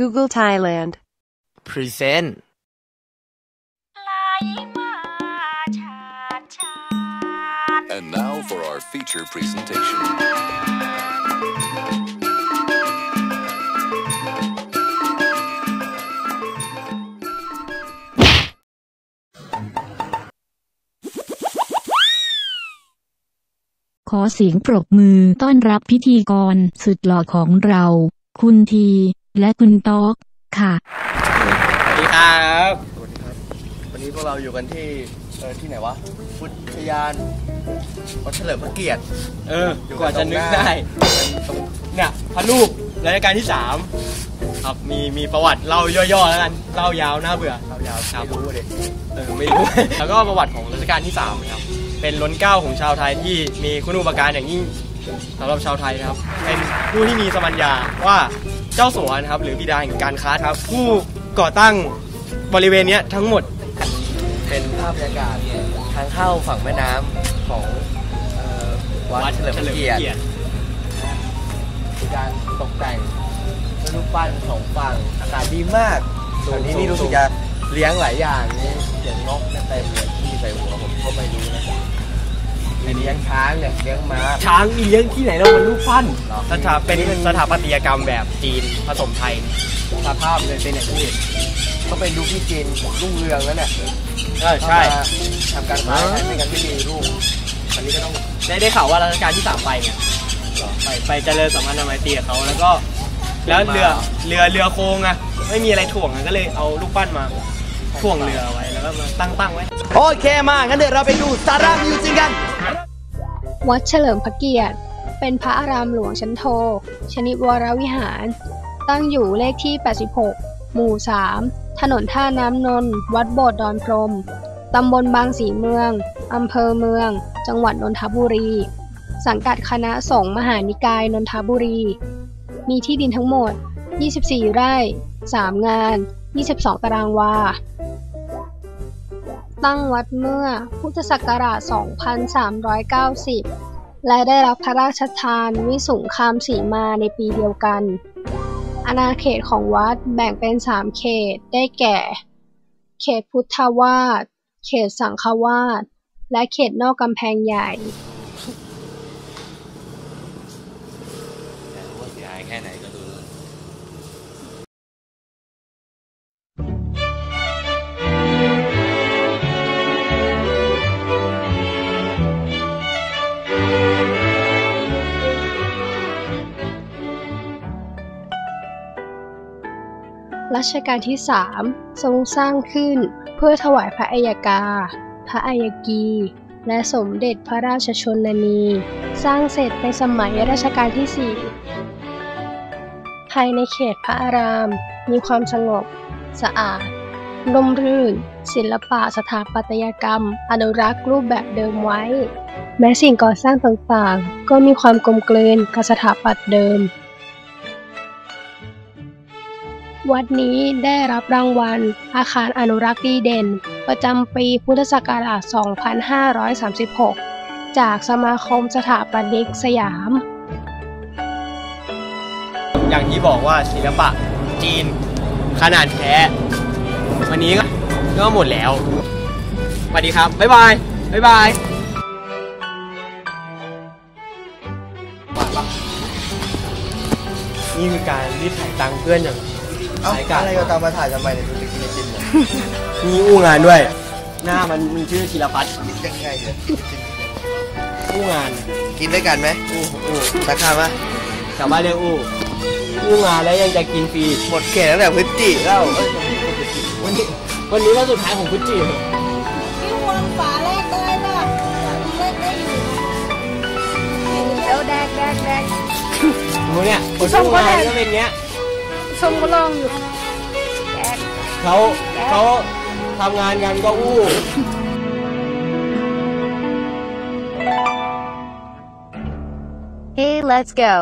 Google Thailand Present ไหลมาชาดชาด And now for our feature presentation. ขอเสียงปรบมือต้อนรับพิธีกรสุดหล่อของเรา คุณที และคุณต๊อกค่ะสวัสดีครับสวัสดีครับ วันนี้พวกเราอยู่กันที่เออที่ไหนวะพุทธยานวัดเฉลิมพระเกียรติ เอออยู่กว่าจะนึกได้ตรงเนี่ยพระรูปรัชกาลที่สามครับมีมีประวัติเล่าย่อๆแล้วกันเล่ายาวน่าเบื่อเรายาวครับไม่รู้เลยเออไม่รู้แล้วก็ประวัติของรัชกาลที่สามครับเป็นล้นเกล้าของชาวไทยที่มีคุณูปการอย่างยิ่งสำหรับชาวไทยนะครับ เป็นผู้ที่มีสมัญญาว่า เจ้าสัวนะครับหรือบิดาแห่งการค้าครับ ผู้ก่อตั้งบริเวณเนี้ยทั้งหมดเป็นภาพบรรยากาศทางเข้าฝั่งแม่น้ำของเอ่อวัดเฉลิมพระเกียรติมีการตกแต่งด้วยรูปปั้นสองฝั่งอากาศดีมากส่วนนี้นี่รู้สึกจะเลี้ยงหลายอย่างนี่เลี้ยงนกเนี่ยเต็มเลย ลี้ยงช้างเนี่ยเลี้ยงม้าช้างเลี้ยงที่ไหนเรามันรูปปั้นเหรอสถาเป็นสถาปัตยกรรมแบบจีนผสมไทยสภาพเลยเป็นอย่างที่เห็นก็เป็นยุคที่จีนรุ่งเรืองแล้วเนี่ยเออใช่เข้ามาทำการค้าขายไม่งั้นไม่มีลูกอันนี้ก็ต้องได้ได้ข่าวว่ารัชกาลที่สามไปไงไปไปเจริญสัมพันธไมตรีกับเขาแล้วก็ แล้วเรือเรือเรือโค้งอะไม่มีอะไรถ่วงอะก็เลยเอาลูกปั้นมาถ่วงเรือไว้แล้วก็มาตั้งตั้งไว้ โอเคมางั้นเดี๋ยวเราไปดูสาระมิวสิกกัน วัดเฉลิมพระเกียรติ เป็นพระอารามหลวงชั้นโท ชนิดวรวิหาร ตั้งอยู่เลขที่ 86 หมู่ 3 ถนนท่าน้ำนนท์วัดโบสถ์ดอนพรม ตำบลบางสีเมือง อำเภอเมือง จังหวัดนนทบุรี สังกัดคณะสงฆ์มหานิกายนนทบุรี มีที่ดินทั้งหมด 24 ไร่ 3 งาน 22 ตารางวา ตั้งวัดเมื่อพุทธศักราช 2390 และได้รับพระราชทานวิสุงคามสีมาในปีเดียวกัน อาณาเขตของวัดแบ่งเป็น 3 เขตได้แก่ เขตพุทธวาสเขตสังฆวาสและเขตนอกกำแพงใหญ่ว่าเสียหายแค่ไหนก็ดู รัชกาลที่ 3 ทรงสร้างขึ้นเพื่อถวายพระอัยกา พระอัยกี และสมเด็จพระราชชนนี สร้างเสร็จในสมัยรัชกาลที่ 4 ภายในเขตพระอาราม มีความสงบ สะอาดร่มรื่น ศิลปะสถาปัตยกรรม อนุรักษ์รูปแบบเดิมไว้ แม้สิ่งก่อสร้างต่างๆ ก็มีความกลมกลืนกับสถาปัตย์เดิม วัดนี้ได้รับรางวัล อาคารอนุรักษ์ดีเด่น ประจำปีพุทธศักราช 2536 จากสมาคมสถาปนิกสยาม อย่างที่บอกว่าศิลปะจีนขนาดแท้ วันนี้ก็ก็หมดแล้ว สวัสดีครับ บ๊ายบาย บ๊ายบายนี่คือการรีดถ่ายตังค์เพื่อนอย่าง เอ้าสายการอะไรก็ตามมาถ่ายทำไมเนี่ยดูดิกินกินเนี่ยมีอู้งานด้วย หน้ามันมีชื่อธีรพัฒน์ยังไงเนี่ยอู้งาน กินด้วยกันไหมอู้อู้ราคาปะชาวบ้านเรียกอู้อู้งานแล้วยังจะกินฟรีหมดเขตตั้งแต่พฤศจิแล้วเอ้ยวันนี้วันนี้วันสุดท้ายของพุจิพี่วางฝาแรกเลยป่ะแรกได้อยู่เดี๋ยวแดกแดกแดกดูเนี่ยคนส้มอู้ก็งานได้ก็เป็นเงี้ย ชมก็ลองอยู่แดกเขาเขาทำงานกันก็อู้ Hey let's go